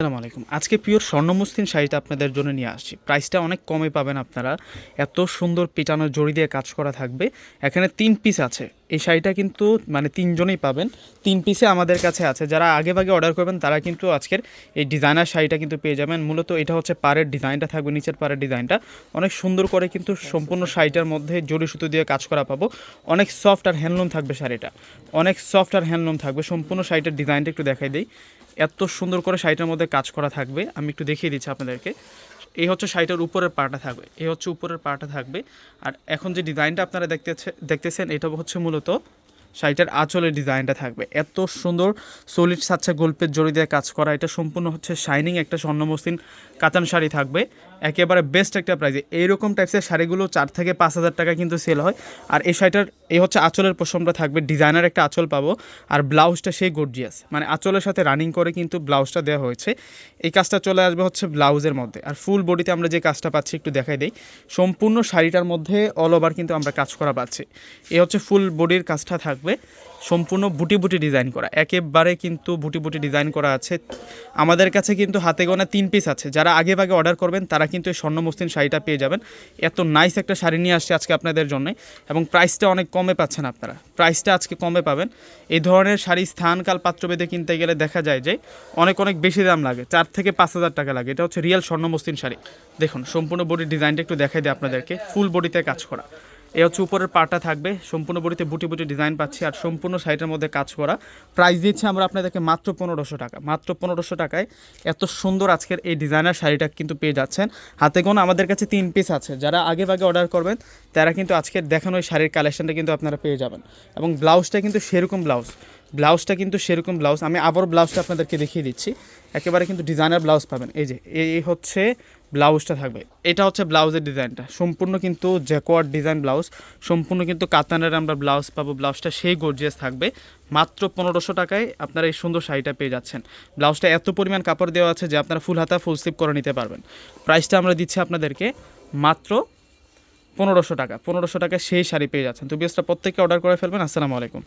আসসালামু আলাইকুম। আজকে পিওর স্বর্ণ মুসলিম শাড়িটা আপনাদের জন্য নিয়ে আসছি। প্রাইসটা অনেক কমে পাবেন আপনারা। এত সুন্দর পেটানো জড়ি দিয়ে কাজ করা থাকবে। এখানে তিন পিস আছে। এই শাড়িটা কিন্তু মানে তিনজনেই পাবেন। তিন পিসে আমাদের কাছে আছে। যারা আগে ভাগে অর্ডার করবেন তারা কিন্তু আজকের এই ডিজাইনার শাড়িটা কিন্তু পেয়ে যাবেন। মূলত এটা হচ্ছে পাড়ের ডিজাইনটা থাকবে নিচের পাড়ের ডিজাইনটা অনেক সুন্দর করে কিন্তু সম্পূর্ণ শাড়িটার মধ্যে জড়ি সুতো দিয়ে কাজ করা পাবো। অনেক সফট আর হ্যান্ডলুম থাকবে শাড়িটা। অনেক সফট আর হ্যান্ডলুম থাকবে। সম্পূর্ণ শাড়িটার ডিজাইনটা একটু দেখাই দিই। এত সুন্দর করে শাড়িটার মধ্যে কাজ করা থাকবে। আমি একটু দেখিয়ে দিচ্ছি আপনাদেরকে। এই হচ্ছে শাড়িটার উপরের পাটা থাকবে, এই হচ্ছে উপরের পাটা থাকবে। আর এখন যে ডিজাইনটা আপনারা দেখতেছে, দেখতেছেন, এটা হচ্ছে মূলত শাড়িটার আঁচলের ডিজাইনটা থাকবে। এত সুন্দর সলিড সাচ্চা গল্পের জড়ি দিয়ে কাজ করা। এটা সম্পূর্ণ হচ্ছে শাইনিং একটা স্বর্ণমসৃণ কাতান শাড়ি থাকবে। একেবারে বেস্ট একটা প্রাইজে এইরকম টাইপসের শাড়িগুলো চার থেকে পাঁচ হাজার টাকা কিন্তু সেল হয়। আর এই শাড়িটার, এই হচ্ছে আঁচলের পশমটা থাকবে। ডিজাইনার একটা আঁচল পাবো। আর ব্লাউজটা সেই গর্জিয়াস মানে আঁচলের সাথে রানিং করে কিন্তু ব্লাউজটা দেওয়া হয়েছে। এই কাজটা চলে আসবে হচ্ছে ব্লাউজের মধ্যে। আর ফুল বডিতে আমরা যে কাজটা পাচ্ছি একটু দেখাই দিই। সম্পূর্ণ শাড়িটার মধ্যে অল ওভার কিন্তু আমরা কাজ করা পাচ্ছি। এই হচ্ছে ফুল বডির কাজটা থাকবে। সম্পূর্ণ বুটি বুটি ডিজাইন করা। একেবারে কিন্তু বুটি বুটি ডিজাইন করা আছে। আমাদের কাছে কিন্তু হাতে গোনা তিন পিস আছে। যারা আগে ভাগে অর্ডার করবেন, তারা কিন্তু এই স্বর্ণ মসৃণ শাড়িটা পেয়ে যাবেন। এত নাইস একটা শাড়ি নিয়ে আসছে আজকে আপনাদের জন্য এবং প্রাইসটা অনেক কমে পাচ্ছেন আপনারা। প্রাইসটা আজকে কমে পাবেন। এই ধরনের শাড়ি স্থানকাল পাত্রভেদে কিনতে গেলে দেখা যায় যে অনেক অনেক বেশি দাম লাগে। চার থেকে পাঁচ হাজার টাকা লাগে। এটা হচ্ছে রিয়েল স্বর্ণ মসৃণ শাড়ি। দেখুন, সম্পূর্ণ বডির ডিজাইনটা একটু দেখাই দিই আপনাদেরকে। ফুল বডিতে কাজ করা। এ হচ্ছে উপরের পাটা থাকবে। সম্পূর্ণ বডিতে বুটি বুটি ডিজাইন পাচ্ছি আর সম্পূর্ণ শাড়িটার মধ্যে কাজ করা। প্রাইস দিচ্ছে আমরা আপনাদেরকে মাত্র পনেরোশো টাকা। মাত্র পনেরোশো টাকায় এত সুন্দর আজকের এই ডিজাইনার শাড়িটা কিন্তু পেয়ে যাচ্ছেন। হাতে গোনা আমাদের কাছে তিন পিস আছে। যারা আগে ভাগে অর্ডার করবেন, তারা কিন্তু আজকের দেখানো ওই শাড়ির কালেকশানটা কিন্তু আপনারা পেয়ে যাবেন। এবং ব্লাউজটা কিন্তু সেরকম ব্লাউজ। ব্লাউজটা কিন্তু সেরকম ব্লাউজ। আমি আবার ব্লাউজটা আপনাদেরকে দেখিয়ে দিচ্ছি। একেবারে কিন্তু ডিজাইনার ব্লাউজ পাবেন। এই যে, এই হচ্ছে ব্লাউজটা থাকবে। এটা হচ্ছে ব্লাউজের ডিজাইনটা। সম্পূর্ণ কিন্তু জ্যাকোয়ার্ড ডিজাইন ব্লাউজ। সম্পূর্ণ কিন্তু কাতানের আমরা ব্লাউজ পাবো। ব্লাউজটা সেই গর্জিয়াস থাকবে। মাত্র পনেরোশো টাকায় আপনারা এই সুন্দর শাড়িটা পেয়ে যাচ্ছেন। ব্লাউজটা এত পরিমাণ কাপড় দেওয়া আছে যে আপনারা ফুল হাতা ফুল স্লিপ করে নিতে পারবেন। প্রাইসটা আমরা দিচ্ছি আপনাদেরকে মাত্র পনেরোশো টাকা। পনেরোশো টাকায় সেই শাড়ি পেয়ে যাচ্ছেন। তো বেশটা প্রত্যেককে অর্ডার করে ফেলবেন। আসসালামু আলাইকুম।